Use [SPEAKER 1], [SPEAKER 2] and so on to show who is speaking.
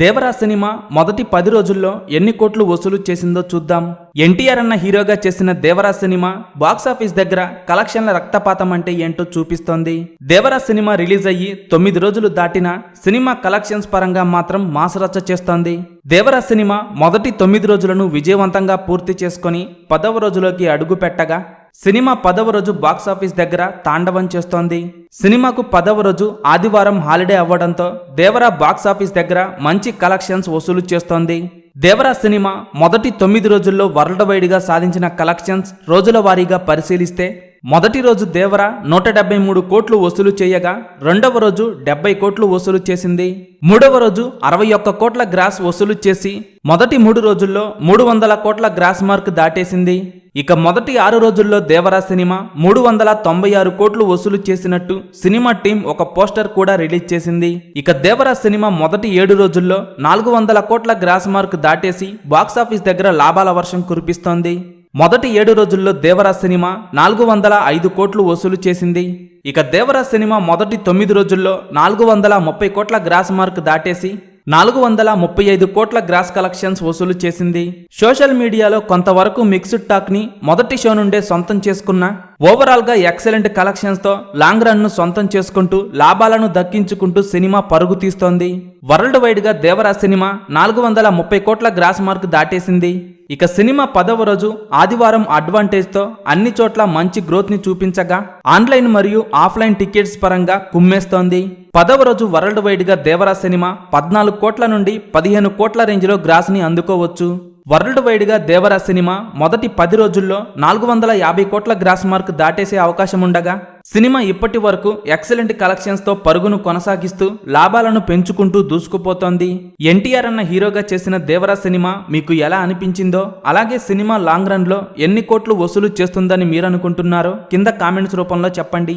[SPEAKER 1] Devara cinema మొదటి పది రోజుల్లో ఎన్ని కోట్లు వసూలు చేసిందో చూద్దాం. ఎన్టీఆర్ అన్న హీరోగా చేసిన దేవరా సినిమా బాక్సాఫీస్ దగ్గర కలెక్షన్ల రక్తపాతం అంటే ఏంటో చూపిస్తోంది. దేవరా సినిమా రిలీజ్ అయ్యి తొమ్మిది రోజులు దాటినా సినిమా కలెక్షన్స్ పరంగా మాత్రం మాసరచ్చ చేస్తోంది. దేవరా సినిమా మొదటి తొమ్మిది రోజులను విజయవంతంగా పూర్తి చేసుకొని పదవ రోజులోకి అడుగు పెట్టగా సినిమా పదవ రోజు బాక్సాఫీస్ దగ్గర తాండవం చేస్తోంది. సినిమాకు పదవ రోజు ఆదివారం హాలిడే అవ్వడంతో దేవరా బాక్సాఫీస్ దగ్గర మంచి కలెక్షన్స్ వసూలు చేస్తోంది. దేవరా సినిమా మొదటి తొమ్మిది రోజుల్లో వరల్డ్ వైడ్గా సాధించిన కలెక్షన్స్ రోజుల వారీగా పరిశీలిస్తే మొదటి రోజు దేవరా నూట డెబ్బై మూడు కోట్లు వసూలు చేయగా రెండవ రోజు డెబ్బై కోట్లు వసూలు చేసింది. మూడవ రోజు అరవై ఒక్క కోట్ల గ్రాస్ వసూలు చేసి మొదటి మూడు రోజుల్లో మూడు వందల కోట్ల గ్రాస్ మార్క్ దాటేసింది. ఇక మొదటి ఆరు రోజుల్లో దేవరా సినిమా మూడు వందల తొంభై ఆరు కోట్లు వసూలు చేసినట్టు సినిమా టీం ఒక పోస్టర్ కూడా రిలీజ్ చేసింది. ఇక దేవరా సినిమా మొదటి ఏడు రోజుల్లో నాలుగు వందల కోట్ల గ్రాస్ మార్క్ దాటేసి బాక్సాఫీస్ దగ్గర లాభాల వర్షం కురిపిస్తోంది. మొదటి ఏడు రోజుల్లో దేవరా సినిమా నాలుగు వందల ఐదు కోట్లు వసూలు చేసింది. ఇక దేవరా సినిమా మొదటి తొమ్మిది రోజుల్లో నాలుగు వందల ముప్పై కోట్ల గ్రాస్ మార్క్ దాటేసి నాలుగు వందల ముప్పై ఐదు కోట్ల గ్రాస్ కలెక్షన్స్ వసూలు చేసింది. సోషల్ మీడియాలో కొంతవరకు మిక్స్డ్ టాక్ని మొదటి షో నుండే సొంతం చేసుకున్న ఓవరాల్గా ఎక్సలెంట్ కలెక్షన్స్తో లాంగ్ రన్ను సొంతం చేసుకుంటూ లాభాలను దక్కించుకుంటూ సినిమా పరుగు తీస్తోంది. వరల్డ్ వైడ్గా దేవరా సినిమా నాలుగు వందల ముప్పై కోట్ల గ్రాస్ మార్క్ దాటేసింది. ఇక సినిమా పదవ రోజు ఆదివారం అడ్వాంటేజ్తో అన్ని చోట్ల మంచి గ్రోత్ని చూపించగా ఆన్లైన్ మరియు ఆఫ్లైన్ టికెట్స్ పరంగా కుమ్మేస్తోంది. పదవ రోజు వరల్డ్ వైడ్గా దేవరా సినిమా పద్నాలుగు కోట్ల నుండి పదిహేను కోట్ల రేంజ్లో గ్రాస్ని అందుకోవచ్చు. వరల్డ్ వైడ్గా దేవరా సినిమా మొదటి పది రోజుల్లో నాలుగు వందల యాభై కోట్ల గ్రాస్ మార్క్ దాటేసే అవకాశం ఉండగా సినిమా ఇప్పటి వరకు ఎక్సలెంట్ కలెక్షన్స్తో పరుగును కొనసాగిస్తూ లాభాలను పెంచుకుంటూ దూసుకుపోతోంది. ఎన్టీఆర్ అన్న హీరోగా చేసిన దేవరా సినిమా మీకు ఎలా అనిపించిందో అలాగే సినిమా లాంగ్ రన్లో ఎన్ని కోట్లు వసూలు చేస్తుందని మీరు అనుకుంటున్నారో కింద కామెంట్స్ రూపంలో చెప్పండి.